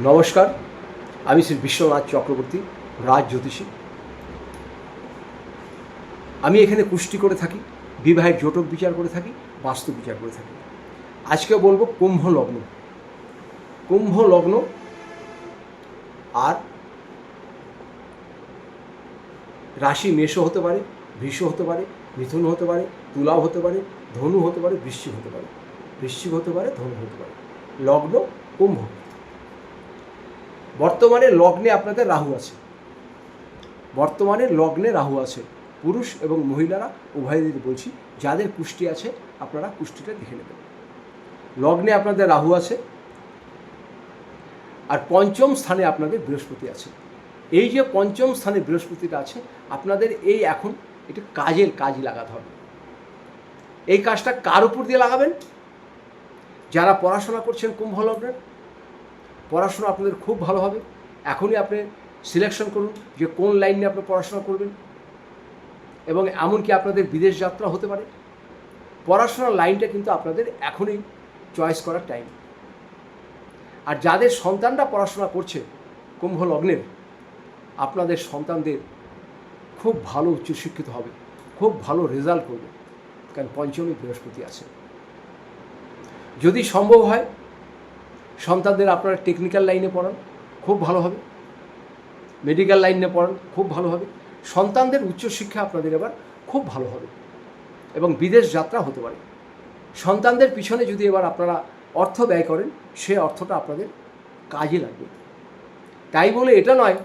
নমস্কার, আমি শ্রী বিশ্বনাথ চক্রবর্তী, রাজ জ্যোতিষী। আমি এখানে কুষ্টি করে থাকি, বিবাহের জটক বিচার করে থাকি, বাস্তু বিচার করে থাকি। আজকে বলব কুম্ভ লগ্ন। কুম্ভ লগ্ন আর রাশি মেষ হতে পারে, বৃষ হতে পারে, মিথুন হতে পারে, তুলাও হতে পারে, ধনু হতে পারে, বৃশ্চিক হতে পারে। বৃশ্চিক হতে পারে, ধনু হতে পারে। লগ্ন কুম্ভ। বর্তমানে লগ্নে আপনাদের রাহু আছে। বর্তমানে লগ্নে রাহু আছে। পুরুষ এবং মহিলারা উভয়দের বলছি, যাদের কুষ্টি আছে, আপনারা কুষ্টিটা দেখে নেবেন। লগ্নে আপনাদের রাহু আছে। আর পঞ্চম স্থানে আপনাদের বৃহস্পতি আছে। এই যে পঞ্চম স্থানে বৃহস্পতিটা আছে, আপনাদের এই এখন একটু কাজের কাজ লাগাতে হবে। এই কাজটা কার উপর দিয়ে লাগাবেন? যারা পড়াশোনা করছেন কুম্ভ লগ্নের পড়াশোনা আপনাদের খুব ভালো হবে। এখনই আপনি সিলেকশন করুন যে কোন লাইনে আপনি পড়াশোনা করবেন এবং এমনকি আপনাদের বিদেশ যাত্রা হতে পারে। পড়াশোনার লাইনটা কিন্তু আপনাদের এখনই চয়েস করার টাইম আর যাদের সন্তানরা পড়াশোনা করছে কুম্ভ লগ্নের, আপনাদের সন্তানদের খুব ভালো উচ্চশিক্ষিত হবে, খুব ভালো রেজাল্ট করবে। কারণ পঞ্চমী বৃহস্পতি আছে। যদি সম্ভব হয় সন্তানদের আপনারা টেকনিক্যাল লাইনে পড়ান, খুব ভালো হবে। মেডিকেল লাইনে পড়ান, খুব ভালো হবে। সন্তানদের উচ্চশিক্ষা আপনাদের এবার খুব ভালো হবে। এবং বিদেশ যাত্রা হতে পারে। সন্তানদের পিছনে যদি এবার আপনারা অর্থ ব্যয় করেন, সে অর্থটা আপনাদের কাজে লাগবে। তাই বলে এটা নয়,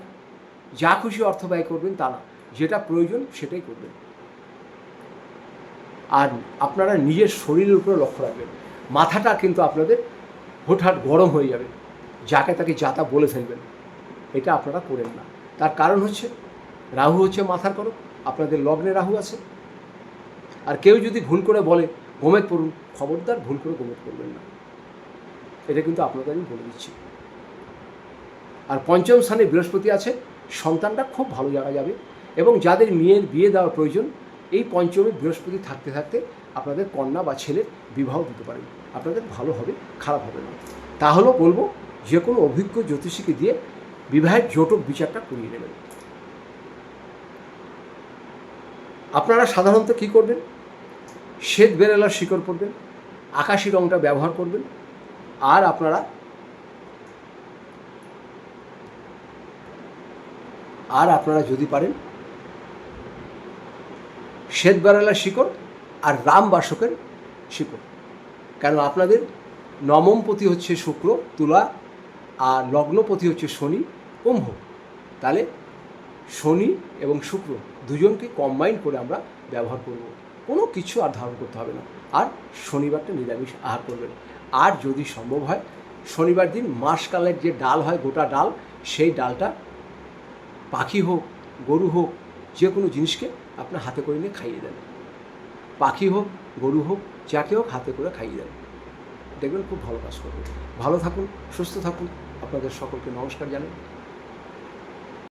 যা খুশি অর্থ ব্যয় করবেন তা না, যেটা প্রয়োজন সেটাই করবেন। আর আপনারা নিজের শরীরের উপরে লক্ষ্য রাখবেন। মাথাটা কিন্তু আপনাদের হঠাৎ গরম হয়ে যাবে। যাকে তাকে যাতা বলে ফেলবেন। এটা আপনারা করেন না। তার কারণ হচ্ছে, রাহু হচ্ছে মাথার করো আপনাদের লগ্নে রাহু আছে। আর কেউ যদি ভুল করে বলে, গোমেদ পড়ুন, খবরদার ভুল করে গোমেদ করবেন না। এটা কিন্তু আপনাদের আমি বলে দিচ্ছি। আর পঞ্চম স্থানে বৃহস্পতি আছে। সন্তানটা খুব ভালো জায়গা যাবে। এবং যাদের মেয়ের বিয়ে দেওয়ার প্রয়োজন, এই পঞ্চমী বৃহস্পতি থাকতে থাকতে আপনাদের কন্যা বা ছেলের বিবাহ দিতে পারেন। আপনাদের ভালো হবে, খারাপ হবে না। তাহলেও বলব, যে কোনো অভিজ্ঞ জ্যোতিষীকে দিয়ে বিবাহের জটক বিচারটা করিয়ে নেবেন। আপনারা সাধারণত কী করবেন? শ্বেত বেরেলার শিকড় পরবেন, আকাশি রঙটা ব্যবহার করবেন, আর আপনারা আর আপনারা যদি পারেন, শ্বেত বেরেলার শিকড় আর রাম বাসকের শিকড়। কেন আপনাদের? নবমপতি হচ্ছে শুক্র, তুলা, আর লগ্নপতি হচ্ছে শনি, কুম্ভ। তাহলে শনি এবং শুক্র দুজনকে কম্বাইন করে আমরা ব্যবহার করব। কোনো কিছু আর ধারণ করতে হবে না। আর শনিবারটা নিরামিষ আহার করবেন। আর যদি সম্ভব হয়, শনিবার দিন মাসকালের যে ডাল হয়, গোটা ডাল, সেই ডালটা পাখি হোক, গরু হোক, যে কোনো জিনিসকে আপনার হাতে করে নিয়ে খাইয়ে দেন পাখি হোক, গরু হোক, যাকে হোক হাতে করে খাইয়ে দেন দেখবেন খুব ভালো কাজ করবে। ভালো থাকুন, সুস্থ থাকুন। আপনাদের সকলকে নমস্কার জানাই।